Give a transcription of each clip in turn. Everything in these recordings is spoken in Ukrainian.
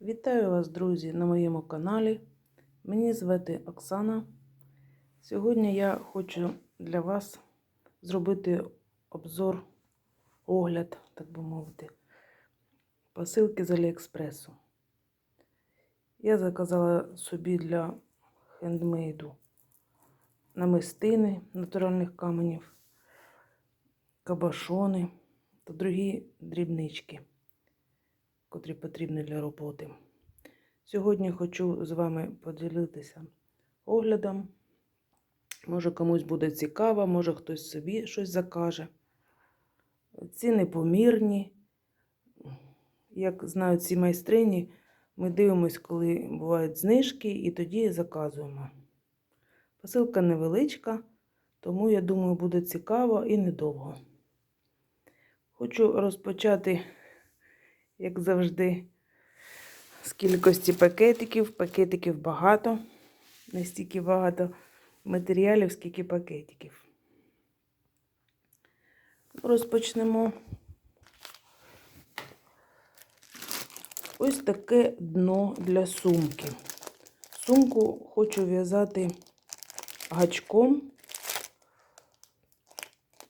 Вітаю вас, друзі, на моєму каналі. Мені звати Оксана. Сьогодні я хочу для вас зробити обзор, огляд, так би мовити, посилки з Аліекспресу. Я заказала собі для хендмейду намистини натуральних каменів, кабашони та другі дрібнички котрі потрібні для роботи. Сьогодні хочу з вами поділитися оглядом. Може, комусь буде цікаво, може хтось собі щось закаже. Ціни помірні. Як знають ці майстрині, ми дивимося, коли бувають знижки, і тоді заказуємо. Посилка невеличка, тому, я думаю, буде цікаво і недовго. Хочу розпочати як завжди, з кількості пакетиків. Пакетиків багато, не стільки багато матеріалів, скільки пакетиків. Розпочнемо. Ось таке дно для сумки. Сумку хочу в'язати гачком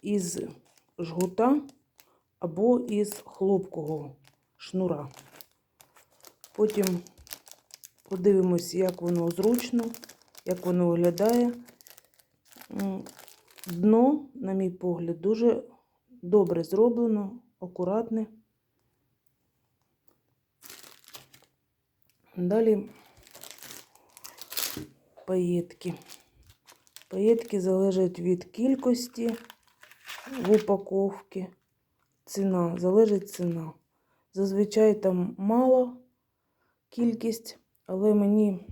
із жгута або із хлопкового шнура. Потім подивимось, як воно зручно, як воно виглядає. Дно, на мій погляд, дуже добре зроблено, акуратне. Далі паєтки. Паєтки залежать від кількості в упаковці. Ціна, залежить ціна. Зазвичай там мало кількість, але мені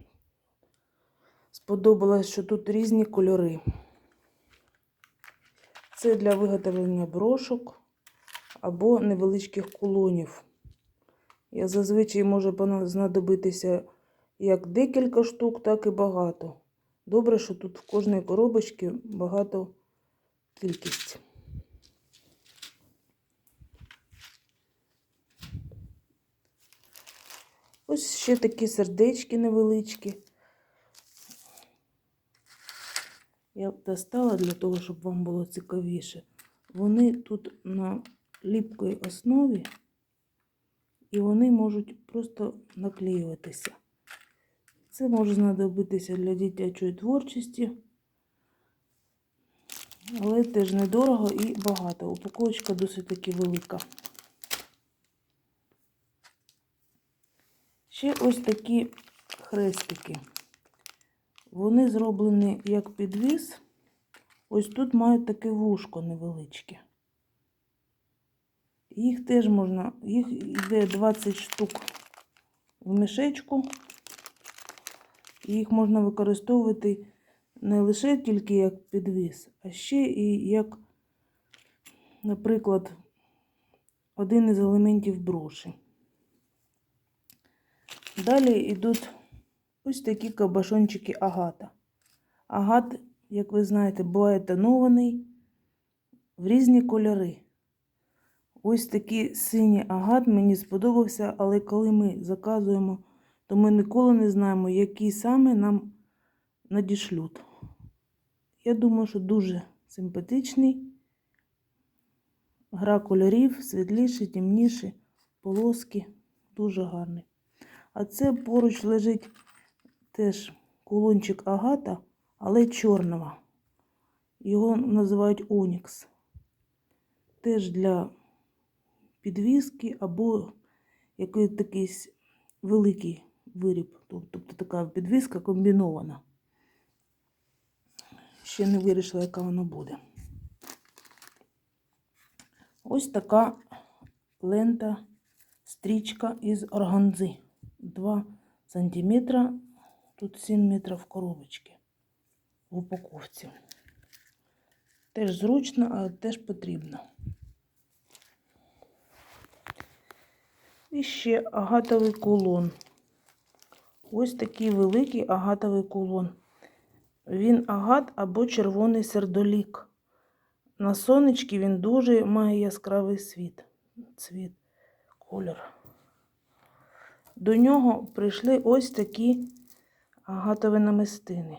сподобалось, що тут різні кольори. Це для виготовлення брошок або невеличких кулонів. Я зазвичай може знадобитися як декілька штук, так і багато. Добре, що тут в кожній коробочці багато кількість. Ось ще такі сердечки невеличкі. Я достала для того, щоб вам було цікавіше. Вони тут на ліпкій основі, і вони можуть просто наклеюватися. Це може знадобитися для дитячої творчості, але теж недорого і багато. Упаковочка досить таки велика. Ще ось такі хрестики. Вони зроблені як підвіз. Ось тут мають таке вушко невеличке. Їх теж можна, їх йде 20 штук в мішечку. Їх можна використовувати не лише тільки як підвіз, а ще і як, наприклад, один із елементів броші. Далі йдуть ось такі кабашончики агата. Агат, як ви знаєте, буває тонований в різні кольори. Ось такий синій агат мені сподобався, але коли ми заказуємо, то ми ніколи не знаємо, який саме нам надішлють. Я думаю, що дуже симпатичний. Гра кольорів, світліші, темніші, полоски, дуже гарний. А це поруч лежить теж кулончик агата, але чорного. Його називають Онікс. Теж для підвіски або якийсь такий великий виріб. Тобто така підвіска комбінована. Ще не вирішила, яка вона буде. Ось така лента, стрічка із органзи. 2 сантиметра, тут 7 метрів коробочки в упаковці. Теж зручно, а теж потрібно. І ще агатовий кулон. Ось такий великий агатовий кулон. Він агат або червоний сердолік. На сонечки він дуже має яскравий світ, цвіт, колір. До нього прийшли ось такі агатові намистини,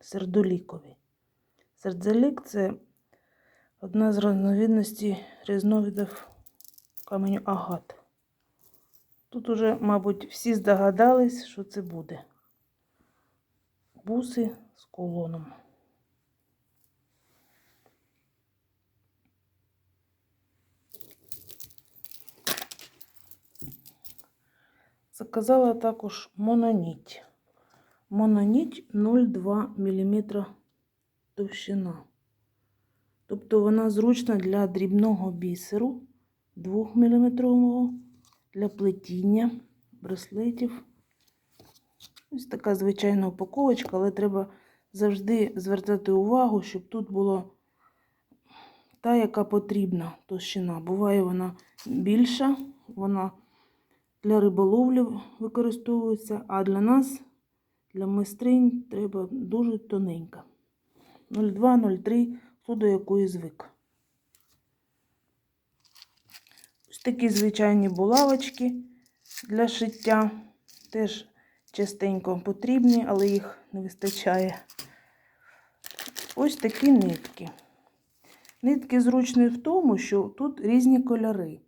сердолікові. Сердолік це одна з різновидностей різновидів каменю агат. Тут уже, мабуть, всі здогадались, що це буде. Буси з колоном. Заказала також мононіть. Мононіть 0,2 мм товщина. Тобто вона зручна для дрібного бісеру 2 мм для плетіння браслетів. Ось така звичайна упаковочка, але треба завжди звертати увагу, щоб тут була та, яка потрібна товщина. Буває вона більша, вона для риболовлі використовується, а для нас, для майстринь, треба дуже тоненька. 0,2-0,3, хто до якої звик. Ось такі звичайні булавочки для шиття. Теж частенько потрібні, але їх не вистачає. Ось такі нитки. Нитки зручні в тому, що тут різні кольори.